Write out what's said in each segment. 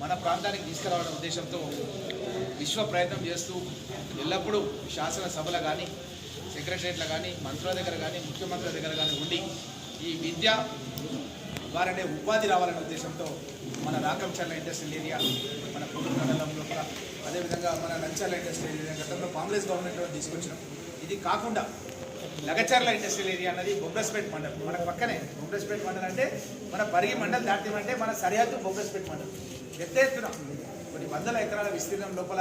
మన ప్రాంతానికి తీసుకురావడం ఉద్దేశంతో విశ్వ ప్రయత్నం చేస్తూ ఎల్లప్పుడూ శాసనసభలో కానీ సెక్రటరియట్లో కానీ మంత్రుల దగ్గర కానీ ముఖ్యమంత్రుల దగ్గర కానీ ఉండి ఈ విద్య వారనే ఉపాధి రావాలనే ఉద్దేశంతో మన రాకంచర్ల ఇండస్ట్రియల్ ఏరియా మన పొగుడు మండలంలో కూడా అదేవిధంగా మన నంచర్ల ఇండస్ట్రియల్ ఏరియా గతంలో కాంగ్రెస్ గవర్నమెంట్ వాళ్ళు తీసుకొచ్చినాం. ఇది కాకుండా లగచర్ల ఇండస్ట్రియల్ ఏరియా అన్నది బొబ్రస్పేట్ మండలం. మన పక్కనే బొబ్రస్పేట్ మండలం అంటే మన పరిగి మండలం దాటిమంటే మన సరిహద్దు బొబ్రస్పేట్ మండలం. పెద్ద ఎత్తున. కొన్ని వందల ఎకరాల విస్తీర్ణం లోపల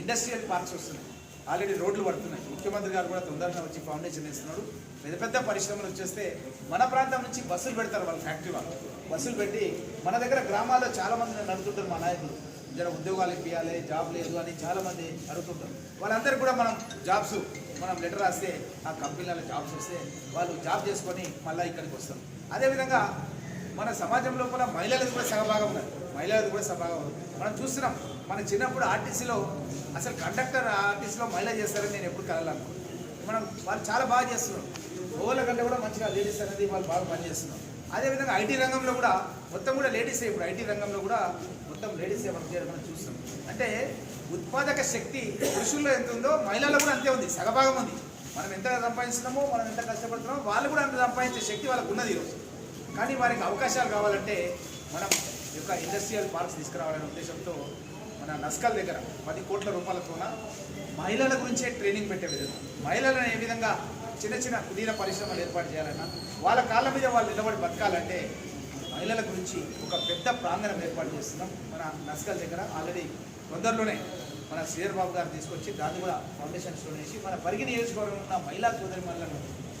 ఇండస్ట్రియల్ పార్క్స్ వస్తున్నాయి. ఆల్రెడీ రోడ్లు పడుతున్నాయి. ముఖ్యమంత్రి గారు కూడా తొందరగా వచ్చి ఫౌండేషన్ వేస్తున్నాడు పెద్ద పెద్ద పరిశ్రమలు వచ్చేస్తే మన ప్రాంతం నుంచి బస్సులు పెడతారు వాళ్ళ ఫ్యాక్టరీ వాళ్ళు. బస్సులు పెట్టి మన దగ్గర గ్రామాల్లో చాలామంది నడుతుంటారు మా నాయకులు. జర ఉద్యోగాలు ఇప్పించాలి జాబ్ లేదు అని చాలామంది అడుగుతుంటారు. వాళ్ళందరికీ కూడా మనం జాబ్స్ మనం లెటర్ రాస్తే ఆ కంపెనీలలో జాబ్స్ వస్తే వాళ్ళు జాబ్ చేసుకొని మళ్ళీ ఇక్కడికి వస్తారు. అదేవిధంగా మన సమాజం లోపల మహిళలకు కూడా సగభాగం ఉన్నారు మహిళలు కూడా సగభాగం మనం చూస్తున్నాం మన చిన్నప్పుడు ఆర్టీసీలో అసలు కండక్టర్ ఆర్టీసీలో మహిళ చేస్తారని నేను ఎప్పుడు కలగాలను మనం వాళ్ళు చాలా బాగా చేస్తున్నారు. ఓవర్ల కంటే కూడా మంచిగా లేడీస్ అనేది వాళ్ళు బాగా పనిచేస్తున్నారు. అదేవిధంగా ఐటీ రంగంలో కూడా మొత్తం కూడా లేడీసే ఇప్పుడు ఐటీ రంగంలో కూడా మొత్తం లేడీసే వర్క్ చేయడం మనం చూస్తున్నాం. అంటే ఉత్పాదక శక్తి పురుషుల్లో ఎంత ఉందో మహిళల్లో కూడా అంతే ఉంది సగభాగం ఉంది. మనం ఎంత సంపాదిస్తున్నామో మనం ఎంత కష్టపడుతున్నామో వాళ్ళు కూడా అంత సంపాదించే శక్తి వాళ్ళకు ఉన్నది ఈరోజు. కానీ వారికి అవకాశాలు కావాలంటే మనం యొక్క ఇండస్ట్రియల్ పార్క్స్ తీసుకురావాలనే ఉద్దేశంతో మన నస్కల్ దగ్గర పది కోట్ల రూపాయలతోన మహిళల గురించే ట్రైనింగ్ పెట్టే విధంగా మహిళలను ఏ విధంగా చిన్న చిన్న కుటీర పరిశ్రమలు ఏర్పాటు చేయాలన్నా వాళ్ళ కాళ్ళ మీద వాళ్ళు నిలబడి బతకాలంటే మహిళల గురించి ఒక పెద్ద ప్రాంగణం ఏర్పాటు చేస్తున్నాం. మన నస్కల్ దగ్గర ఆల్రెడీ తొందరలోనే మన శ్రీధర్ బాబు గారు తీసుకొచ్చి దాన్ని కూడా ఫౌండేషన్ స్టోన్ మన పరిగి నియోజకవర్గంలో ఉన్న మహిళా సోదరి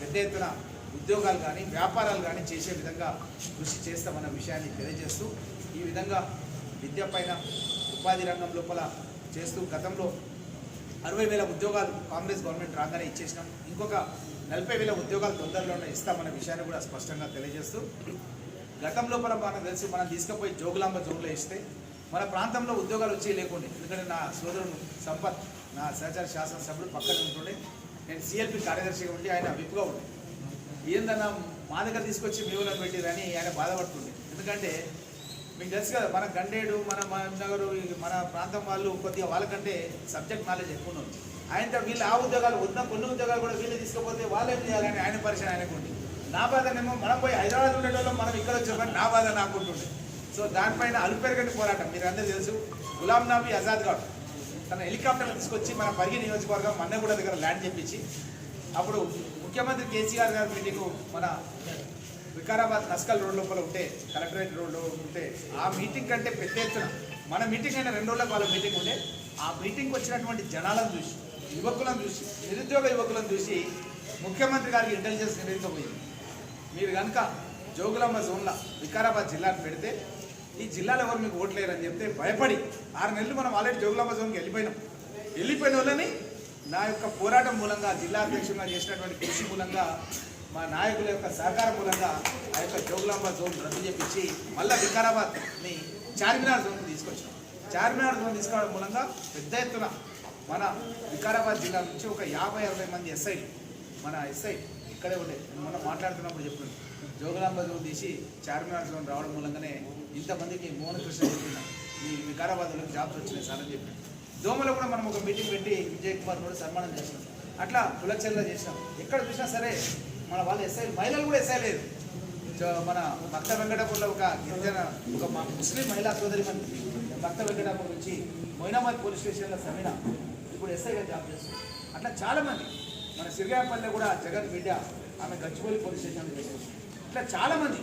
పెద్ద ఎత్తున ఉద్యోగాలు కానీ వ్యాపారాలు కానీ చేసే విధంగా కృషి చేస్తామన్న విషయాన్ని తెలియజేస్తూ ఈ విధంగా విద్య పైన ఉపాధి రంగం లోపల చేస్తూ గతంలో అరవై వేల ఉద్యోగాలు కాంగ్రెస్ గవర్నమెంట్ రాగానే ఇచ్చేసినాం. ఇంకొక నలభై వేల ఉద్యోగాలు తొందరలోనే ఇస్తామన్న విషయాన్ని కూడా స్పష్టంగా తెలియజేస్తూ గతం లోపల మనం తెలుసు మనం తీసుకుపోయి జోగులాంబ జోగులో ఇస్తే మన ప్రాంతంలో ఉద్యోగాలు వచ్చే లేకుండా. ఎందుకంటే నా సోదరుడు సంపత్ నా సహచార శాసనసభ్యుడు పక్కన ఉంటుండే. నేను సిఎల్పి కార్యదర్శిగా ఉండి ఆయన విప్గా ఉండే. ఏందన్నా మా దగ్గర తీసుకొచ్చి మీ ఊళ్ళో పెట్టిరని ఆయన బాధపడుతుండే. ఎందుకంటే మీకు తెలుసు కదా మన గండేడు మన నగరు మన ప్రాంతం వాళ్ళు కొద్దిగా వాళ్ళకంటే సబ్జెక్ట్ నాలెడ్జ్ ఎక్కువ ఉంది ఆయనతో వీళ్ళు ఆ ఉద్యోగాలు ఉన్న కొన్ని ఉద్యోగాలు కూడా వీళ్ళు తీసుకుపోతే వాళ్ళు ఏం చేయాలని ఆయన పరిచయం ఆయనకు ఉంది. నా బాధనేమో మనం పోయి హైదరాబాద్ ఉండేటోళ్ళం మనం ఇక్కడ వచ్చామని నా బాధ నాకుంటుండే సో దానిపైన అలుపెరగని పోరాటం మీరు అందరూ తెలుసు గులాం నబీ ఆజాద్ గారు తన హెలికాప్టర్ తీసుకొచ్చి మన పరిగి నియోజకవర్గం మన్నగూడ దగ్గర ల్యాండ్ చెప్పించి అప్పుడు ముఖ్యమంత్రి కేసీఆర్ గారి మీటింగ్ మన వికారాబాద్ నస్కల్ రోడ్ లోపల ఉంటే కలెక్టరేట్ రోడ్లో ఉంటే ఆ మీటింగ్ కంటే పెద్ద ఎత్తున మన మీటింగ్ అయిన రెండు రోజులకు వాళ్ళ మీటింగ్ ఉండే ఆ మీటింగ్కి వచ్చినటువంటి జనాలను చూసి యువకులను చూసి నిరుద్యోగ యువకులను చూసి ముఖ్యమంత్రి గారికి ఇంటెలిజెన్స్ నివేదికపోయింది మీరు కనుక జోగులమ్మ జోన్లో వికారాబాద్ జిల్లాను పెడితే ఈ జిల్లాలో ఎవరు మీకు ఓట్లేరని చెప్తే భయపడి ఆరు నెలలు మనం ఆల్రెడీ జోగులమ్మ జోన్కి వెళ్ళిపోయినాం. వెళ్ళిపోయిన వాళ్ళని నా యొక్క పోరాటం మూలంగా జిల్లా అధ్యక్షులుగా చేసినటువంటి కృషి మూలంగా మా నాయకుల యొక్క సహకారం మూలంగా ఆ యొక్క జోగులాంబ జోన్ రద్దు చేపించి మళ్ళీ వికారాబాద్ని చార్మినార్ జోన్ తీసుకొచ్చాం. చార్మినార్ జోన్ తీసుకోవడం మూలంగా పెద్ద ఎత్తున మన వికారాబాద్ జిల్లా నుంచి ఒక యాభై అరవై మంది ఎస్ఐ మన ఎస్ఐ ఇక్కడే ఉండే. మొన్న మాట్లాడుతున్నప్పుడు చెప్తున్నాను జోగులాంబ జోన్ తీసి చార్మినార్ జోన్ రావడం మూలంగానే ఇంతమందికి మోహన్ కృష్ణ చెప్పిన ఈ వికారాబాద్లోకి జాబ్స్ వచ్చినాయి సార్ అని చెప్పి దోమలో కూడా మనం ఒక మీటింగ్ పెట్టి విజయ్ కుమార్ కూడా సన్మానం చేసినాం. అట్లా కులచర్ల చేసినాం. ఎక్కడ చూసినా సరే మన వాళ్ళు ఎస్ఐ మహిళలు కూడా ఎస్ఐ లేదు. మన భక్త వెంకటాపూర్లో ఒక గిరిజన ఒక ముస్లిం మహిళా సోదరి మన భక్త వెంకటాపూర్ నుంచి మొయినాబాద్ పోలీస్ స్టేషన్లో సమీన ఇప్పుడు ఎస్ఐగా జాబ్ చేస్తుంది అట్లా చాలామంది మన సిరిగాపల్లిలో కూడా జగన్ బిడ్డ ఆమె గచ్చిపోలి పోలీస్ స్టేషన్లో చేసేసి ఇట్లా చాలామంది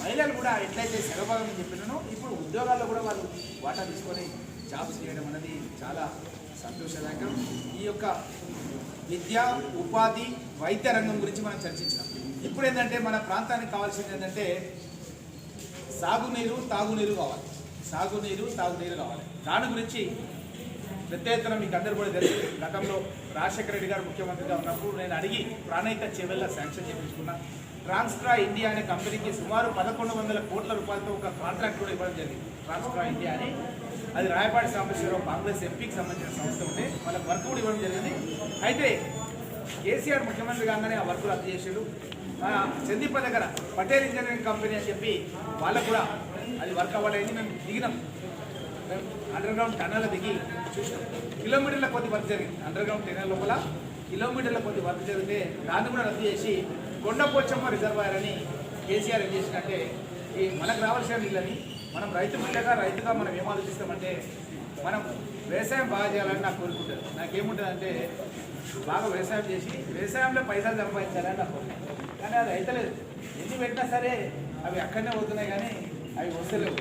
మహిళలు కూడా ఎట్లయితే సెలభాగం చెప్పినానో ఇప్పుడు ఉద్యోగాల్లో కూడా వాళ్ళు వాటా తీసుకొని జాబ్స్ చేయడం అనేది చాలా సంతోషదాయకం. ఈ యొక్క విద్య ఉపాధి వైద్య రంగం గురించి మనం చర్చించినాం. ఇప్పుడు ఏంటంటే మన ప్రాంతానికి కావాల్సింది ఏంటంటే సాగునీరు తాగునీరు కావాలి. సాగునీరు తాగునీరు కావాలి. దాని గురించి పెద్ద ఎత్తున మీకు అందరు కూడా తెలుసు. గతంలో రాజశేఖర రెడ్డి గారు ముఖ్యమంత్రిగా ఉన్నప్పుడు నేను అడిగి ప్రాణహిత చెవెల్ల శాంక్షన్ చేయించుకున్నా. ట్రాన్స్ట్రా ఇండియా అనే కంపెనీకి సుమారు పదకొండు వందల కోట్ల రూపాయలతో ఒక కాంట్రాక్ట్ కూడా ఇవ్వడం జరిగింది. ట్రాన్స్ట్రా ఇండియా అని. అది రాయపాటి సాంబశ్వరరావు కాంగ్రెస్ ఎంపీకి సంబంధించిన సంస్థ ఉంటే వాళ్ళకి వర్క్ కూడా ఇవ్వడం జరిగింది. అయితే కేసీఆర్ ముఖ్యమంత్రి కాగానే ఆ వర్క్ రద్దు చేశాడు చందీప దగ్గర పటేల్ ఇంజనీరింగ్ కంపెనీ అని చెప్పి వాళ్ళకు కూడా అది వర్క్ అవ్వలేదు. మేము దిగినాం. మేము అండర్ గ్రౌండ్ టనల్ దిగి చూసినాం. కిలోమీటర్ల కొద్ది వర్క్ జరిగింది. అండర్ గ్రౌండ్ టన్నెల్ లోపల కిలోమీటర్ల కొద్ది వర్క్ జరిగితే దాన్ని కూడా రద్దు చేసి కొండపోచమ్మ రిజర్వాయర్ అని కేసీఆర్ ఏం చేసినట్టే ఈ మనకు రావాల్సిన నీళ్ళని మనం రైతు బిడ్డగా రైతుగా మనం ఏం ఆలోచిస్తామంటే మనం వ్యవసాయం బాగా చేయాలని నాకు కోరుకుంటారు నాకేముంటుందంటే బాగా వ్యవసాయం చేసి వ్యవసాయంలో పైసలు సంపాదించాలని నాకు కానీ అది అయితలేదు. ఎన్ని పెట్టినా సరే అవి అక్కడనే పోతున్నాయి కానీ అవి వస్తలేవు.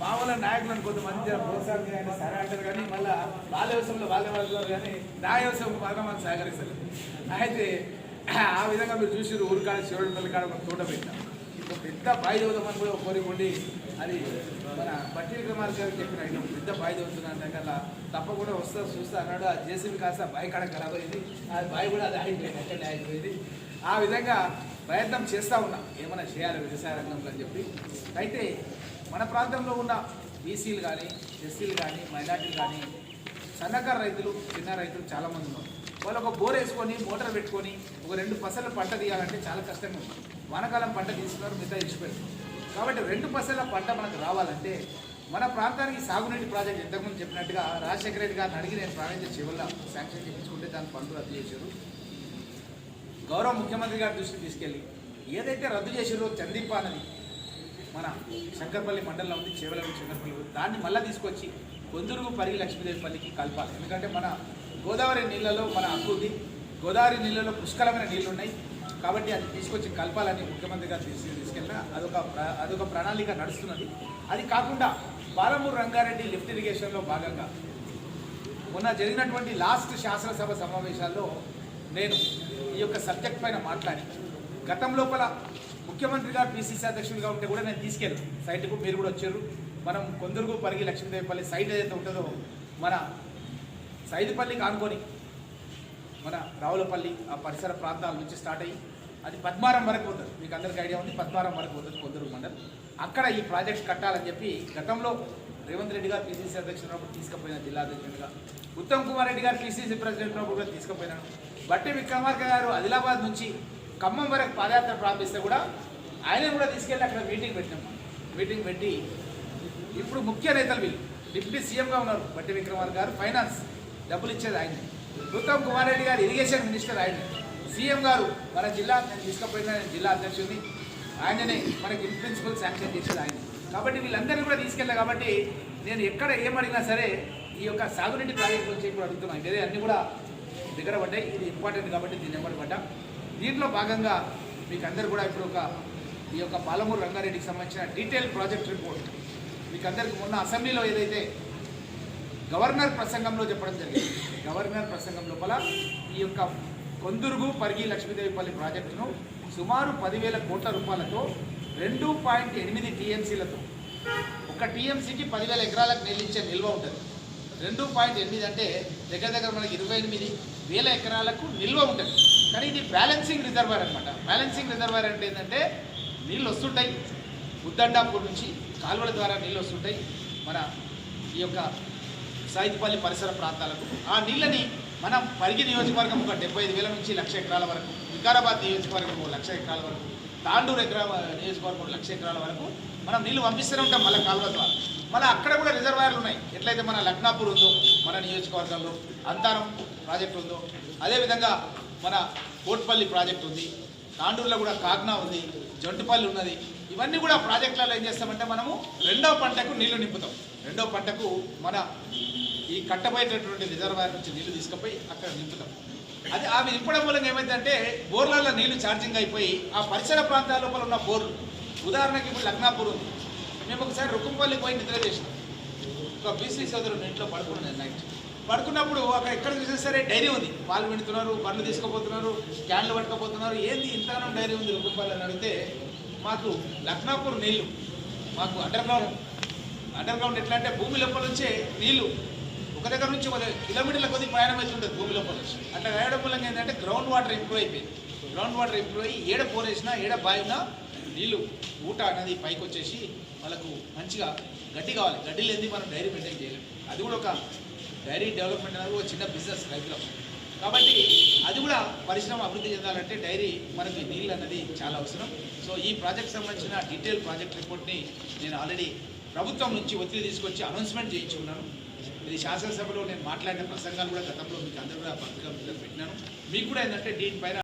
మా నాయకులను కొంతమంది ప్రోత్సాహం చేయండి సరే అంటారు కానీ మళ్ళీ వాళ్ళ వ్యవసాయంలో వాళ్ళే వాళ్ళు కానీ నా వ్యవసాయం బాగా మనం సహకరిస్తారు అయితే ఆ విధంగా మీరు చూసి ఊరికాడ శివుడి పిల్లకాడ ఒక తోట పెట్టాం పెద్ద బాయి చదువుదామని కూడా ఒక కోరిక ఉండి అది మన బట్టి కుమార్ గారు చెప్పిన ఐటమ్ పెద్ద బాయి చదువుతున్నా కల్లా తప్పకుండా వస్తా చూస్తా అన్నాడు. ఆ జేసీబీ కాస్త బాయి కాడ ఖరాబ్ అయింది. ఆ బాయి కూడా అది ఆగిపోయింది అక్కడే ఆగిపోయింది. ఆ విధంగా ప్రయత్నం చేస్తూ ఉన్నాం. ఏమైనా చేయాలి వ్యవసాయ రంగంలో అని చెప్పి. అయితే మన ప్రాంతంలో ఉన్న బీసీలు కానీ ఎస్సీలు కానీ మైనార్టీలు కానీ సన్నకారు రైతులు చిన్న రైతులు చాలామంది ఉన్నారు. వాళ్ళు ఒక బోర్ వేసుకొని మోటార్ పెట్టుకొని ఒక రెండు పసల పంట తీయాలంటే చాలా కష్టంగా ఉంది. వానకాలం పంట తీసుకున్నారు మిగతా ఇచ్చిపోయారు. కాబట్టి రెండు పసల పంట మనకు రావాలంటే మన ప్రాంతానికి సాగునీటి ప్రాజెక్ట్ ఇంతకుముందు చెప్పినట్టుగా రాజశేఖర రెడ్డి గారిని అడిగి నేను ప్రారంభించే చివరిలో శాంక్షన్ చేయించుకుంటే దాని పనులు రద్దు చేశారు. గౌరవ ముఖ్యమంత్రి గారి దృష్టికి తీసుకెళ్ళి ఏదైతే రద్దు చేసిరో చందీప అనేది మన శంకర్పల్లి మండలంలో ఉంది చివరి శంకర్పల్లి. దాన్ని మళ్ళీ తీసుకొచ్చి కొందురుగు పరిగి లక్ష్మీదేవిపల్లికి కలపాలి. ఎందుకంటే మన గోదావరి నీళ్ళలో మన హక్కు ఉంది గోదావరి నీళ్ళలో పుష్కలమైన నీళ్ళు ఉన్నాయి కాబట్టి అది తీసుకొచ్చి కలపాలని ముఖ్యమంత్రి గారు తీసుకు తీసుకెళ్ళిన అదొక ప్ర- అదొక ప్రణాళిక నడుస్తున్నది. అది కాకుండా పాలమూరు రంగారెడ్డి లిఫ్ట్ ఇరిగేషన్లో భాగంగా మొన్న జరిగినటువంటి లాస్ట్ శాసనసభ సమావేశాల్లో నేను ఈ యొక్క సబ్జెక్ట్ పైన మాట్లాడి గతం లోపల ముఖ్యమంత్రి గారు పిసిసి అధ్యక్షుడిగా ఉంటే కూడా నేను తీసుకెళ్ళాను. సైట్కు మీరు కూడా వచ్చారు. మనం కొందరుకు పరిగి లక్ష్మీదేవిపల్లి సైట్ ఏదైతే ఉంటుందో మన సైదుపల్లికి ఆనుకొని మన రావులపల్లి ఆ పరిసర ప్రాంతాల నుంచి స్టార్ట్ అయ్యి అది పద్మారం వరకు పోతుంది మీకు అందరికీ ఐడియా ఉంది పద్మారం వరకు పోతుంది కొందరు మండలం. అక్కడ ఈ ప్రాజెక్ట్ కట్టాలని చెప్పి గతంలో రేవంత్ రెడ్డి గారు పిసిసి అధ్యక్షుడు ఉన్నప్పుడు తీసుకుపోయిన జిల్లా అధ్యక్షుడిగా ఉత్తమ్ కుమార్ రెడ్డి గారు పిసిసి ప్రెసిడెంట్ ఉన్నప్పుడు కూడా తీసుకుపోయినాను బట్టి విక్రమార్క గారు ఆదిలాబాద్ నుంచి ఖమ్మం వరకు పాదయాత్ర ప్రారంభిస్తే కూడా ఆయన కూడా తీసుకెళ్ళి అక్కడ మీటింగ్ పెట్టినాం మీటింగ్ పెట్టి ఇప్పుడు ముఖ్య నేతలు వీళ్ళు. డిప్యూటీ సీఎంగా ఉన్నారు బట్టి విక్రమార్క గారు ఫైనాన్స్ డబ్బులు ఇచ్చేది ఆయన. ఉత్తమ్ కుమార్ రెడ్డి గారు ఇరిగేషన్ మినిస్టర్ ఆయన. సీఎం గారు మన జిల్లా నేను తీసుకుపోయిన జిల్లా అధ్యక్షుడిని. ఆయననే మనకి ఇన్ ప్రిన్సిపల్ శాంక్షన్ చేసేది ఆయన. కాబట్టి వీళ్ళందరినీ కూడా తీసుకెళ్ళా కాబట్టి నేను ఎక్కడ ఏమడిగినా సరే ఈ యొక్క సాగునీటి ప్రాజెక్ట్ గురించి ఇప్పుడు అడుగుతున్నాను ఇదే అన్నీ కూడా దగ్గర పడ్డాయి. ఇది ఇంపార్టెంట్ కాబట్టి దీన్ని ఎంబడి పడ్డా. దీంట్లో భాగంగా మీకు అందరు కూడా ఇప్పుడు ఒక ఈ యొక్క పాలమూరు రంగారెడ్డికి సంబంధించిన డీటెయిల్ ప్రాజెక్ట్ రిపోర్ట్ మీకు అందరికి మొన్న అసెంబ్లీలో ఏదైతే గవర్నర్ ప్రసంగంలో చెప్పడం జరిగింది. గవర్నర్ ప్రసంగం లోపల ఈ యొక్క కొందురుగు పరిగి లక్ష్మీదేవిపల్లి ప్రాజెక్టును సుమారు పదివేల కోట్ల రూపాయలతో రెండు పాయింట్ ఎనిమిది టీఎంసీలతో ఒక టీఎంసీకి పదివేల ఎకరాలకు నిలిచే నిల్వ ఉంటుంది. రెండు పాయింట్ ఎనిమిది అంటే దగ్గర దగ్గర మనకి ఇరవై ఎనిమిది వేల ఎకరాలకు నిల్వ ఉంటుంది. కానీ ఇది బ్యాలెన్సింగ్ రిజర్వాయర్ అనమాట బ్యాలెన్సింగ్ రిజర్వాయర్ అంటే ఏంటంటే నీళ్ళు వస్తుంటాయి. ఉద్దండాపూర్ నుంచి కాలువల ద్వారా నీళ్ళు వస్తుంటాయి. మన ఈ యొక్క సైదుపల్లి పరిసర ప్రాంతాలకు. ఆ నీళ్ళని మనం పరిగి నియోజకవర్గం ఒక డెబ్బై ఐదు వేల నుంచి లక్ష ఎకరాల వరకు వికారాబాద్ నియోజకవర్గం ఒక లక్ష ఎకరాల వరకు తాండూరు ఎకరా నియోజకవర్గం లక్ష ఎకరాల వరకు మనం నీళ్ళు పంపిస్తూనే ఉంటాం మళ్ళీ కాలువ ద్వారా. మళ్ళీ అక్కడ కూడా రిజర్వాయర్లు ఉన్నాయి. ఎట్లయితే మన లక్నాపూర్ ఉందో మన నియోజకవర్గంలో అంతారం ప్రాజెక్ట్ ఉందో అదేవిధంగా మన కోట్పల్లి ప్రాజెక్ట్ ఉంది తాండూరులో కూడా కాగ్నా ఉంది జొంటుపల్లి ఉన్నది. ఇవన్నీ కూడా ప్రాజెక్టులలో ఏం చేస్తామంటే మనము రెండవ పంటకు నీళ్ళు నింపుతాం. రెండో పంటకు మన ఈ కట్టబోయేటటువంటి రిజర్వాయర్ నుంచి నీళ్ళు తీసుకుపోయి అక్కడ నింపుతాం. అది అవి నింపడం మూలంగా ఏమైందంటే బోర్లలో నీళ్ళు ఛార్జింగ్ అయిపోయి ఆ పరిసర ప్రాంతాల లోపల ఉన్న బోర్లు. ఉదాహరణకి ఇప్పుడు లగ్నాపూర్ ఉంది. మేము ఒకసారి రుకుంపల్లి పోయి నిద్ర చేసినాం. ఒక బీసీ సోదరుడు ఇంట్లో పడుకున్నాను నైట్. పడుకున్నప్పుడు అక్కడ ఎక్కడ చూసినా సరే డైరీ ఉంది. పాలు పెడుతున్నారు బండ్లు తీసుకుపోతున్నారు క్యాన్లు పట్టుకపోతున్నారు. ఏంది ఇంతగానో డైరీ ఉంది రుకుంపల్లి అని అడిగితే మాకు లక్నాపూర్ నీళ్ళు మాకు అండర్గ్రౌండ్ అండర్ గ్రౌండ్ ఎట్లా అంటే భూమి లోపల నుంచే నీళ్ళు ఒక దగ్గర నుంచి ఒక కిలోమీటర్ల కొద్ది ప్రయాణం అవుతుంటుంది భూమి లోపల నుంచి. అట్లా వేయడం మూలంగా ఏంటంటే గ్రౌండ్ వాటర్ ఇంప్రూవ్ అయిపోయింది. గ్రౌండ్ వాటర్ ఇంప్రూవ్ అయ్యి ఏడ పోరేసినా ఏడ బాయినా నీళ్ళు ఊట అనేది పైకి వచ్చేసి వాళ్ళకు మంచిగా గడ్డి కావాలి. గడ్డి లేని మనం డైరీ మెయింటైన్ చేయలేము అది కూడా ఒక డైరీ డెవలప్మెంట్ అనేది ఒక చిన్న బిజినెస్ రైతులకు కాబట్టి అది కూడా పరిశ్రమ అభివృద్ధి చెందాలంటే డైరీ మనకి నీళ్ళు అనేది చాలా అవసరం. సో ఈ ప్రాజెక్ట్ సంబంధించిన డీటెయిల్ ప్రాజెక్ట్ రిపోర్ట్ని నేను ఆల్రెడీ ప్రభుత్వం నుంచి ఒత్తిడి తీసుకొచ్చి అనౌన్స్మెంట్ చేయించి ఉన్నాను ఇది శాసనసభలో నేను మాట్లాడిన ప్రసంగాలు కూడా గతంలో మీకు అందరూ కూడా పత్రికా పెట్టినాను. మీకు కూడా ఏంటంటే దీనిపైన